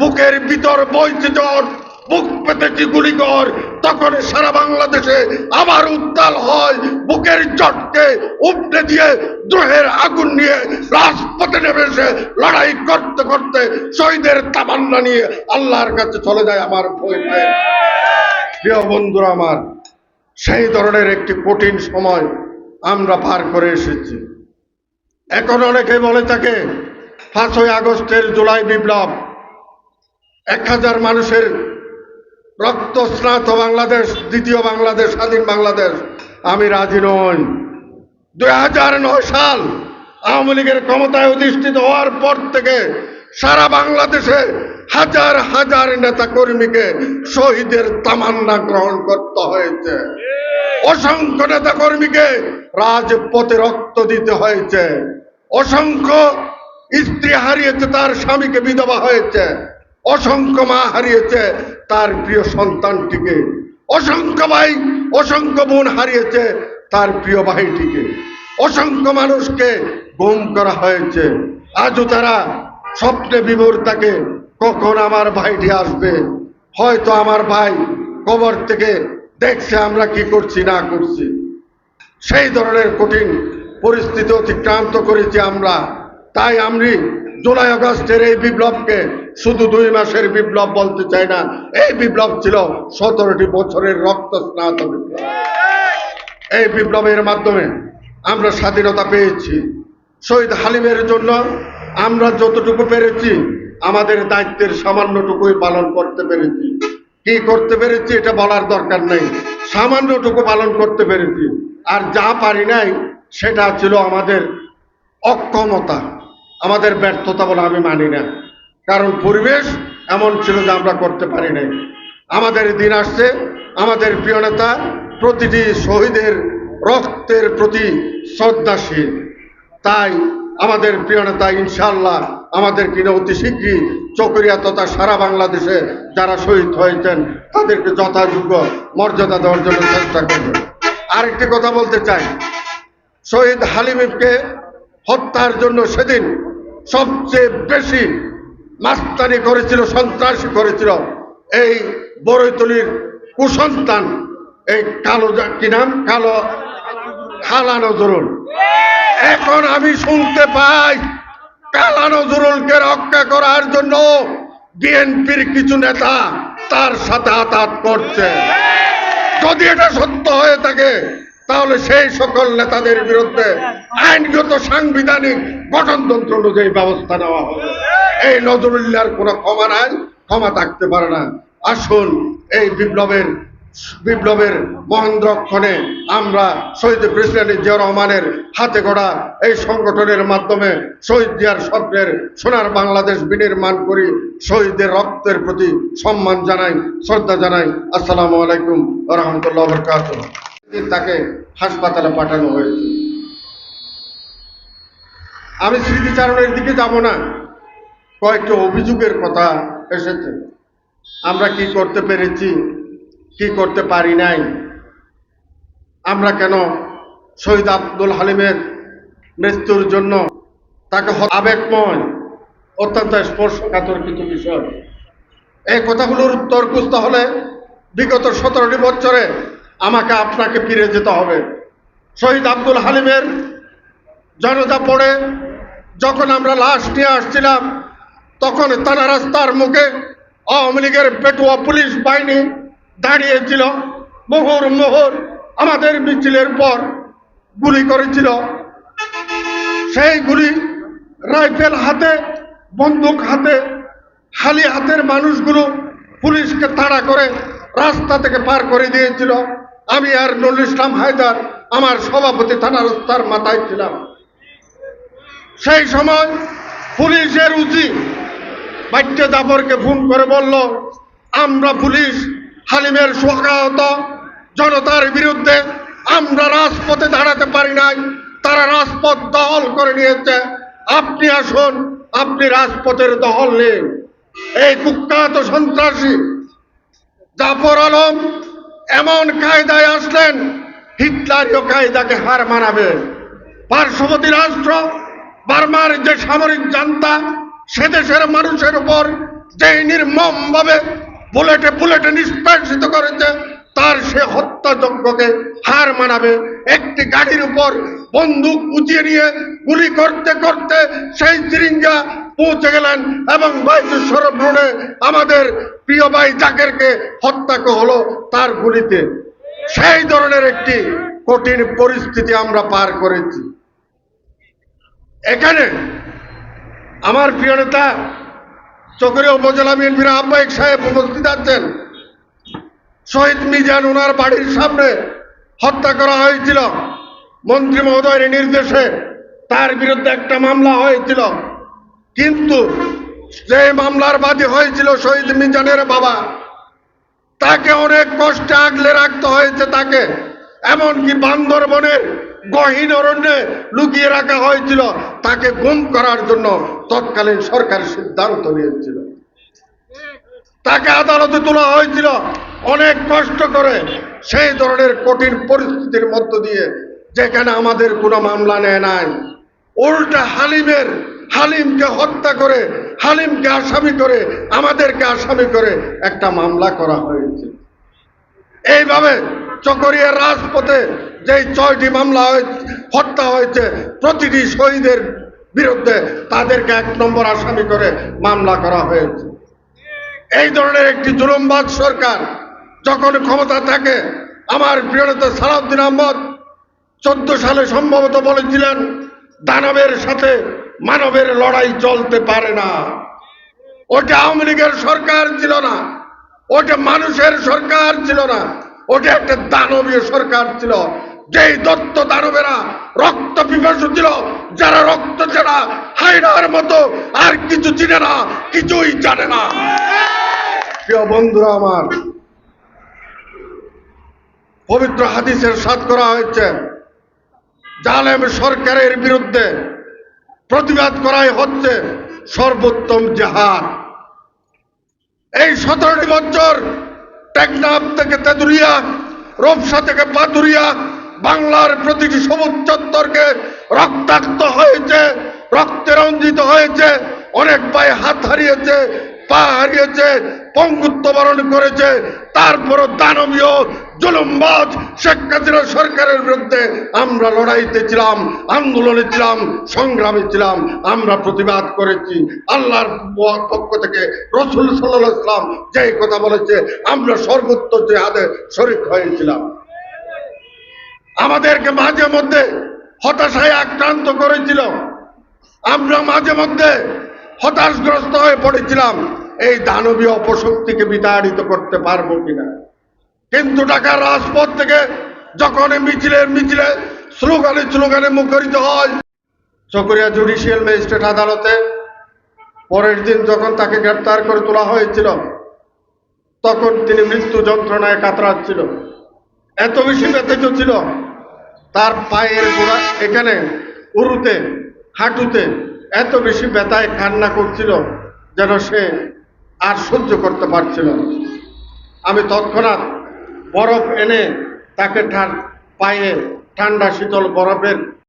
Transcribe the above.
বুকের ভিতর বইছে জ্বর, বুক পেতেছি গুলি কর, তখন সারা বাংলাদেশে আবার উত্তাল হয়, বুকের জটকে উপড়ে দিয়ে দ্রোহের আগুন নিয়ে রাজপথে নেমে এসে লড়াই করতে করতে শহীদের তামান্না নিয়ে আল্লাহর কাছে চলে যায় আমার প্রিয় বন্ধুরা আমার, সেই ধরনের একটি কঠিন সময় আমরা পার করে এসেছি। এখন অনেকে বলে থাকে, পাঁচই আগস্টের জুলাই বিপ্লব এক হাজার মানুষের রক্তস্নাত বাংলাদেশ, দ্বিতীয় বাংলাদেশ, স্বাধীন বাংলাদেশ। আমি রাজি নই। দুই হাজার নয় সাল আওয়ামী লীগের ক্ষমতায় অধিষ্ঠিত হওয়ার পর থেকে সারা বাংলাদেশে হাজার হাজার নেতা কর্মীকে শহীদের তামান্না গ্রহণ করতে হয়েছে। অসংখ্য নেতা কর্মীকে রাজপথে রক্ত দিতে হয়েছে। অসংখ্য স্ত্রী হারিয়েছে, তার স্বামীকে বিধবা হয়েছে। অসংখ্য মা হারিয়েছে তার প্রিয় সন্তানটিকে। অসংখ্য ভাই, অসংখ্য বোন হারিয়েছে তার প্রিয় ভাইটিকে। অসংখ্য মানুষকে গুম করা হয়েছে। আজও তারা স্বপ্নে বিভোর থাকে, কখন আমার ভাইটি আসবে। হয়তো আমার ভাই কবর থেকে দেখছে আমরা কি করছি, না করছি। সেই ধরনের কঠিন পরিস্থিতি অতিক্রান্ত করেছি আমরা। তাই আমি জুলাই আগস্টের এই বিপ্লবকে শুধু দুই মাসের বিপ্লব বলতে চাই না, এই বিপ্লব ছিল সতেরোটি বছরের রক্ত স্নাত বিপ্লব। এই বিপ্লবের মাধ্যমে আমরা স্বাধীনতা পেয়েছি। শহীদ হালিমের জন্য আমরা যতটুকু পেরেছি, আমাদের দায়িত্বের সামান্যটুকুই পালন করতে পেরেছি। কি করতে পেরেছি এটা বলার দরকার নেই। সামান্যটুকু পালন করতে পেরেছি। আর যা পারি নাই, সেটা ছিল আমাদের অক্ষমতা। আমাদের ব্যর্থতা বলে আমি মানি না। কারণ পরিবেশ এমন ছিল যে আমরা করতে পারি নাই। আমাদের দিন আসছে, আমাদের প্রিয় নেতা প্রতিটি শহীদের রক্তের প্রতি শ্রদ্ধাশীল। তাই আমাদের প্রিয় নেতা ইনশাল্লাহ আমাদের কিনে অতি শীঘ্রই চকরিয়া তথা সারা বাংলাদেশে যারা শহীদ হয়েছেন, তাদেরকে যথাযোগ্য মর্যাদা দেওয়ার জন্য চেষ্টা করবেন আরেকটি কথা বলতে চাই। শহীদ হালিমকে হত্যার জন্য সেদিন সবচেয়ে বেশি মাস্তানি করেছিল, সন্ত্রাসী করেছিল এই বড়ইতলির কুসন্তান, এই কালো কি নাম? কালো খালা নজরুল। এখন আমি শুনতে পাই কালা নজরুলকে রক্ষা করার জন্য বিএনপির কিছু নেতা তার সাথে আতাত করছে। যদি এটা সত্য হয়ে থাকে তাহলে সেই সকল নেতাদের বিরুদ্ধে আইনগত সাংবিধানিক গঠনতন্ত্র অনুযায়ী ব্যবস্থা নেওয়া হবে। এই নজরুল্লাহর কোনো ক্ষমা নাই, ক্ষমা থাকতে পারে না। আসুন এই বিপ্লবের বিপ্লবের মহেন্দ্রক্ষণে আমরা শহীদ প্রেসিডেন্ট জিয়া রহমানের হাতে গড়া এই সংগঠনের মাধ্যমে শহীদ জিয়ার স্বপ্নের সোনার বাংলাদেশ বিনির্মাণ করি, শহীদের রক্তের প্রতি সম্মান জানাই, শ্রদ্ধা জানাই। আসসালামু আলাইকুম রহমতুল্লাহ বরকাত তাকে হাসপাতালে পাঠানো হয়েছে। আমি স্মৃতিচারণের দিকে যাব না। কয়েকটি অভিযোগের কথা এসেছে। আমরা কি করতে পেরেছি, কি করতে পারি নাই? আমরা কেন শহীদ আব্দুল হালিমের মৃত্যুর জন্য তাকে আবেগময়, অত্যন্ত স্পর্শকাতর কিছু বিষয়? এই কথাগুলোর উত্তর খুঁজতে হলে বিগত সতেরোটি বছরে আমাকে আপনাকে ফিরে যেতে হবে। শহীদ আব্দুল হালিমের জনতা পড়ে যখন আমরা লাশ নিয়ে আসছিলাম, তখন তারা রাস্তার মুখে আওয়ামী লীগের পেটুয়া পুলিশ বাহিনী দাঁড়িয়েছিল। মোহর মোহর আমাদের মিছিলের পর গুলি করেছিল। সেই গুলি রাইফেল হাতে, বন্দুক হাতে, হালি হাতের মানুষগুলো পুলিশকে তাড়া করে রাস্তা থেকে পার করে দিয়েছিল। আমি আর নুরুল ইসলাম হায়দার, আমার সভাপতি থানার তার মাথায় ছিলাম। সেই সময় পুলিশের উচিত বাচ্চা জাফরকে ফোন করে বলল, আমরা পুলিশ হালিমের শোকাহত জনতার বিরুদ্ধে আমরা রাজপথে দাঁড়াতে পারি নাই, তারা রাজপথ দখল করে নিয়েছে। আপনি আসুন, আপনি রাজপথের দখল নিন। এই কুখ্যাত সন্ত্রাসী জাফর আলম এমন কায়দায় আসলেন হিটলারীয় কায়দাকে হার মানাবে। পার্শ্ববর্তী রাষ্ট্র, বার্মার যে সামরিক জান্তা, সে দেশের মানুষের উপর যে নির্মম ভাবে বুলেটে বুলেটে নিষ্কাশিত করেছে, তার সে হত্যাযজ্ঞকে হার মানাবে। একটি গাড়ির উপর বন্দুক উঁচিয়ে নিয়ে গুলি করতে করতে সেই সিরিঞ্জা পৌঁছে গেলেন এবং ভ্রমণে আমাদের প্রিয় ভাই জাকেরকে হত্যা হলো তার গুলিতে। সেই ধরনের একটি কঠিন পরিস্থিতি আমরা পার করেছি। এখানে আমার প্রিয় নেতা চকরিয়া উপজেলা বিএনপির আহ্বায়ক সাহেব উপস্থিত আছেন। শহীদ মিজান ওনার বাড়ির সামনে হত্যা করা হয়েছিল। মন্ত্রী মহোদয়ের নির্দেশে তার বিরুদ্ধে একটা মামলা হয়েছিল। কিন্তু যে মামলার বাদী হয়েছিল শহীদ মিজানের বাবা, তাকে অনেক কষ্টে আগলে রাখতে হয়েছে তাকে। এমনকি বান্দরবনের গহীন অরণ্যে লুকিয়ে রাখা হয়েছিল। তাকে গুম করার জন্য তৎকালীন সরকার সিদ্ধান্ত নিয়েছিল। তাকে আদালতে তোলা হয়েছিল অনেক কষ্ট করে। সেই ধরনের কঠিন পরিস্থিতির মধ্য দিয়ে যেখানে আমাদের কোনো মামলা নেয় নাই, উল্টা হালিমের হালিমকে হত্যা করে, হালিমকে আসামি করে, আমাদেরকে আসামি করে একটা মামলা করা হয়েছে। এইভাবে চকরিয়ার রাজপথে যে ছয়টি মামলা হত্যা হয়েছে, প্রতিটি শহীদের বিরুদ্ধে তাদেরকে এক নম্বর আসামি করে মামলা করা হয়েছে। এই ধরনের একটি জুলুমবাদ সরকার যখন ক্ষমতা থাকে, আমার প্রিয় নেতা সালাউদ্দিন আহমদ চোদ্দ সালে সম্ভবত বলেছিলেন দানবের সাথে মানবের লড়াই চলতে পারে না। ওটা আওয়ামী লীগের সরকার ছিল না। ওটা মানুষের সরকার ছিল না। ওটা একটা দানবীয় সরকার ছিল। যেই দত্ত দানবেরা রক্ত পিপাসু ছিল, যারা রক্ত ছাড়া হাইনার মতো আর কিছু চিনে না, কিছুই জানে না। প্রিয় বন্ধুরা আমার, পবিত্র হাদিসের সাত করা হয়েছে। জালেম সরকারের বিরুদ্ধে প্রতিবাদ করাই হচ্ছে সর্বোত্তম জাহাদ। এই সতেরোটি বছর টেকনাফ থেকে তেঁতুরিয়া রূপসা থেকে পাতুরিয়া বাংলার প্রতিটি সবুজ চত্বরকে রক্তাক্ত হয়েছে, রক্তে রঞ্জিত হয়েছে, অনেক পায়ে হাত হারিয়েছে পা হারিয়েছে পঙ্গুত্ব বরণ করেছে, তারপরও দানবীয় জুলুমবাজ শেখ হাসিনা সরকারের বিরুদ্ধে আমরা লড়াইতে ছিলাম, আন্দোলনে ছিলাম, সংগ্রামে ছিলাম, আমরা প্রতিবাদ করেছি। আল্লাহর পক্ষ থেকে রসুল সাল্লাহ ইসলাম যে কথা বলেছে, আমরা সর্বোচ্চ জেহাদে শরিক হয়েছিলাম। আমাদেরকে মাঝে মধ্যে হতাশায় আক্রান্ত করেছিল। আমরা মাঝে মধ্যে হতাশগ্রস্ত হয়ে পড়েছিলাম। এই দানবীয় অপশক্তিকে বিতাড়িত করতে পারব কিনা? কিন্তু ঢাকার রাজপথ থেকে যখন এই মিছিলের মিছিলে স্লোগানে স্লোগানে মুখরিত হয়, চকরিয়া জুডিশিয়াল ম্যাজিস্ট্রেট আদালতে, পরের দিন যখন তাকে গ্রেপ্তার করে তোলা হয়েছিল, তখন তিনি মৃত্যু যন্ত্রণায় কাতরাচ্ছিল। এত বেশি ব্যথিত ছিল, তার পায়ের গোড়া এখানে, উরুতে, হাঁটুতে এত বেশি ব্যথায় কান্না করছিল যেন সে আর সহ্য করতে পারছিল না। আমি তৎক্ষণাৎ বরফ এনে তাকে পায়ে ঠান্ডা শীতল বরফের